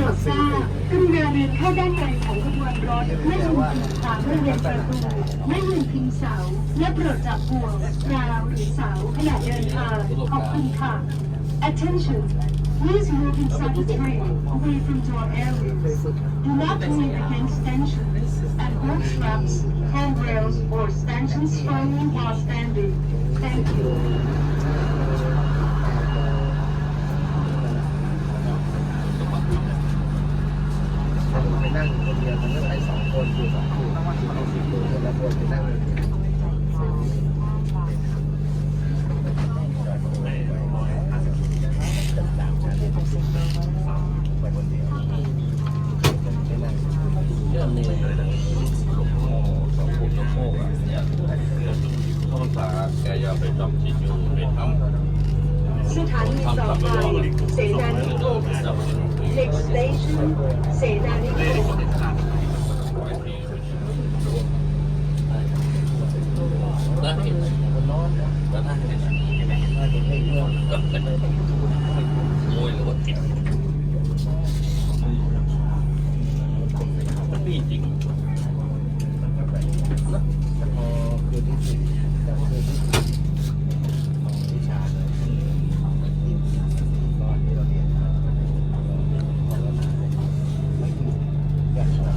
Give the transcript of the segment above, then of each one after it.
รดทราบกรุณาเดินเข้านในของขบวนรถไม่ยืนพิงทางบริเวณประตูไม่ยืนพิงเสา และโปรดจับห่วงราวหรือเสาขณะเดินทางขอบคุณค่ะ Attention Please move inside the train away from door areas. Do not lean against stanchions and hold straps, handrails, or stanchions firmly while standing. Thank you. ไปนั่งคนเดียวมันก็ไปสองคนอยู่สองคู่คนละคนไปนั่งเลย ไปคนเดียวไปนั่ง เรื่องนี้เลยนะหลวงพ่อสองปู่สองโมกอะเนี่ยเขาภาษาแกอยากไปจำที่อยู่ไปทำ สถานีต่อไปเสนานิคม Next station เสนานิคม ได้เห็น คนน้อนนะ แล้วถ้าเห็น ถ้าเห็นให้เพื่อน มวยหรือว่าติดมันมีจริง พอคืนที่สี่จากคืนที่สี่ของวิชาเลยตอนที่เราเรียนมาไม่ถูกอย่างไร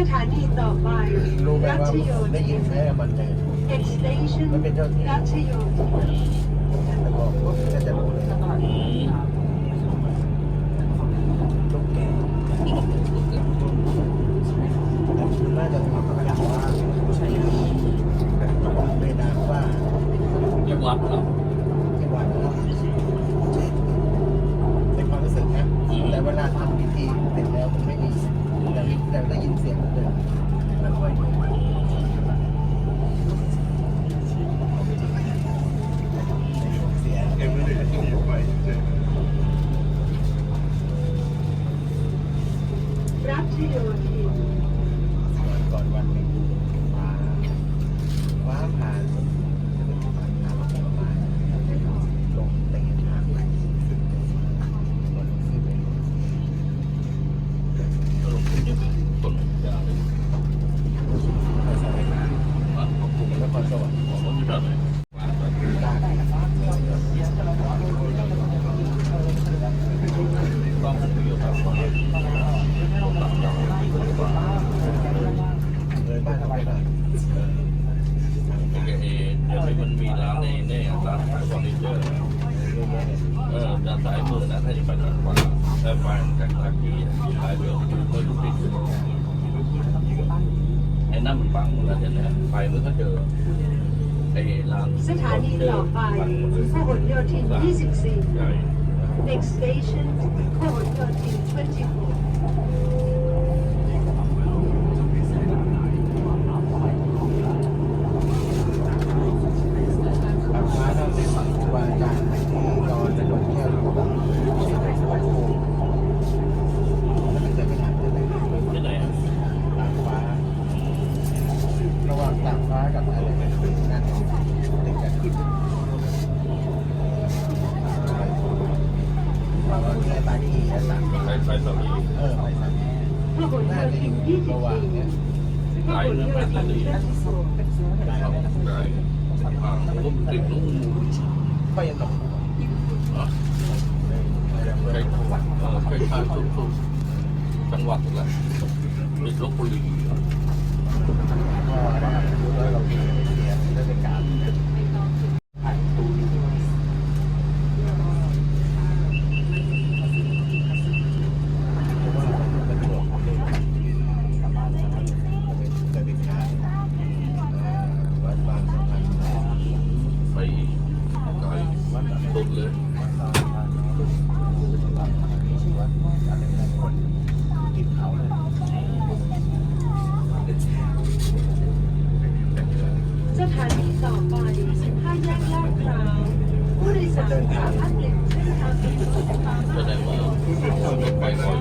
สถานีต่อไปรู้ไหมรัว่าชโยได้ธิยินนไหมมันเลย Next station มันเป็นเจ้าที่ รัชโยธินแต่บอกปุ๊บก็จะรู้เลยลูกแก่แต่คุณน่าจะมีคำถามว่าใช้ในนามว่าที่วัดเรา ที่วัดนะในความรู้สึกนะแต่เวลาทำพิธีเสร็จแล้วมันไม่มีแต่แต่ได้ยินเสียงเหมือนเดิมมันด้วยเสียง รัชโยธิน วันก่อนวันหนึ่งฟ้าฟ้าผ่าจะเป็นฟ้าผ่าผลไม้ลงเตะทางไปขึ้นบนขึ้นไป สรุปเป็นยังไงต้นยาเลย ไปสายน้ อะขอบคุณำนครสวรรค์ ขอบคุณที่ทำเลย ได้ ต้องคุยกับเขา เลยบ้านเราไปหน่อย โอเคเดี๋ ยมันมีร้านในในร้านขายเฟอร์นิเจอร์เยอะแยะเลยเอด้านซ้ายมือนะถ้าจะไปทางขวาถ้าไปจากทางที่ซ้ายเรือเมื่อดูดิไอ้นั่นมันปังหมดแล้วเห็นไหมไปเมื่อก็เจอไอ้ร้านสถานีต่อไปพหลโยธิน 24 Next station พหลโยธิน 24 ปากฟ้าเราเป็นครูบาอาจารย์ที่ตอนจะโดนแก้วอยู่ที่ไหนสักโค้งแล้วไม่เคยไปถามที่ไหน ที่ไหนอะ ตากฟ้า ระหว่างตาก ฟ้ากับอะไรนั่นติดกันเราก็แค่บาทีแล้วตากใครใครสามีเออไปสักพหลน่าจะอธินยู่ระหว่างเนี้ย24พไกลหลนะโยแม่ธิแต่นดี24ครับไกลอ่าผมติดนู่นก็ยังตกอะใครเออใครทานสุดๆจังหวัดอะไรเป็นลบบุรี ก็ว่ารู้แล้วเราเสียราชการผ่านตูนเพราะว่ามันเป็นห่วงเลยจะเป็นค้าวัดบางสะพาน ไปไกลสุดเลย วัดอะไรนะคนติดเขาเลย สถานีต่อไปห้าแยกลาดพร้าวผู้โดยสารสามารถเปลี่ยนเส้นทางเป็นรถไฟฟ้า แสดงว่าคนไปก่อน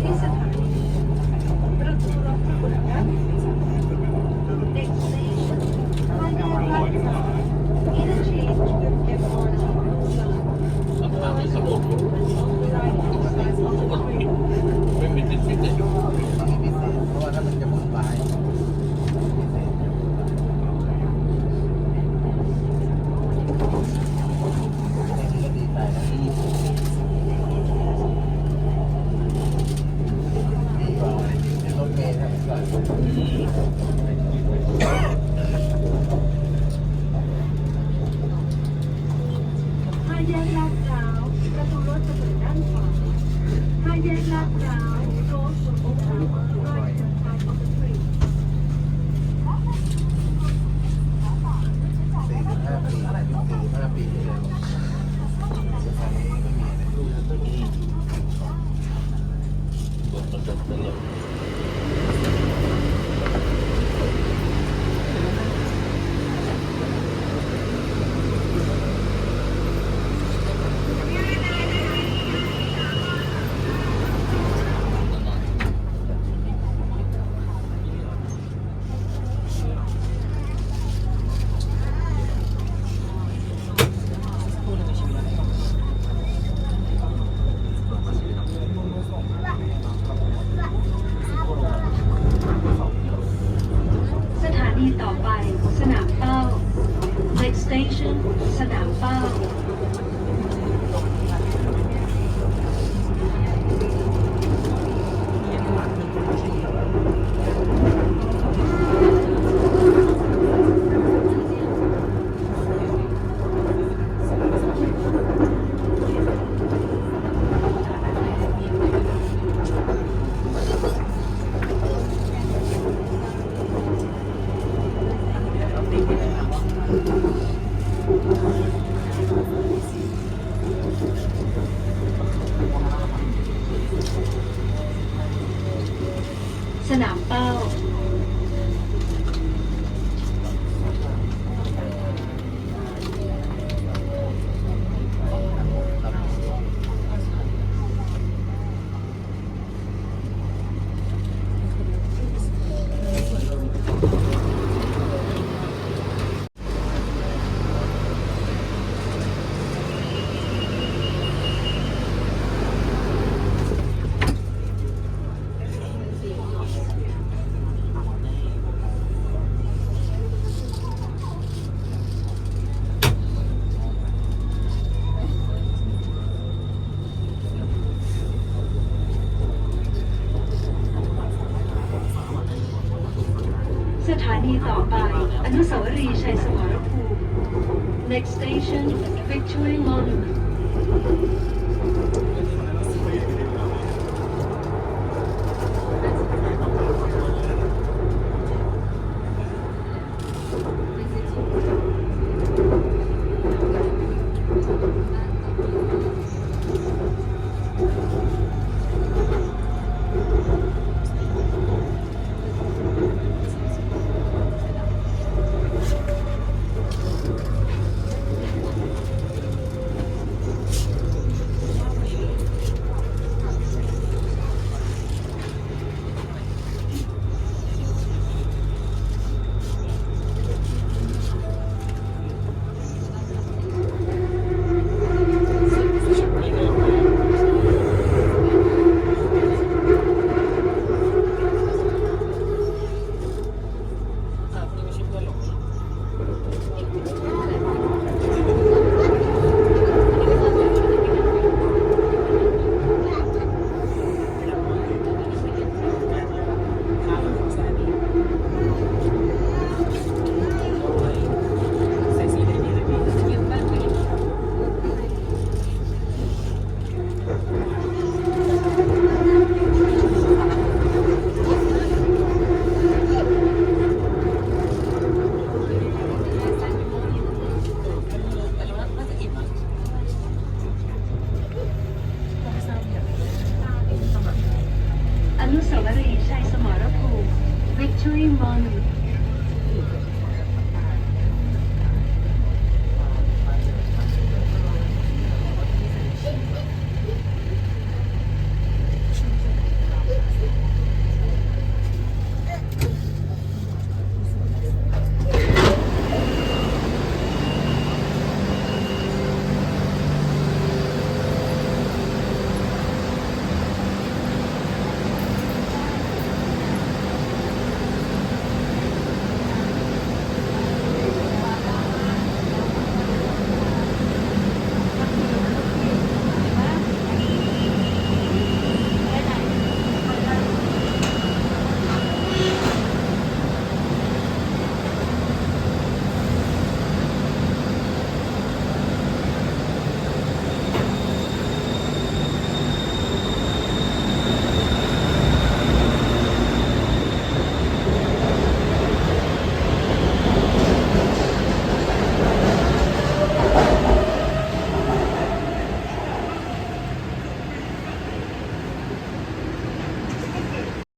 ที่สถานีประตูรถไฟฟ้า Next station ห้าแยกลาดพร้าว Interchange with MRT Roadside. ทำงานในสมุด Driving side of the train. ไม่มีติดติดเลย ที่มี ห้า แยกลาดพร้าวประตูรถจะเปิดด้านขวาห้าแยกลาดพร้าวโรสโอ๊ครอยเดินทางออกสตรีทสี่สิบห้าปีสี่สิบห้าปีที่แล้วสถานีไม่มีเลยรถมันจะตลก ต่อไป อนุสาวรีย์ชัยสมรภูมิ Next station Victory Monument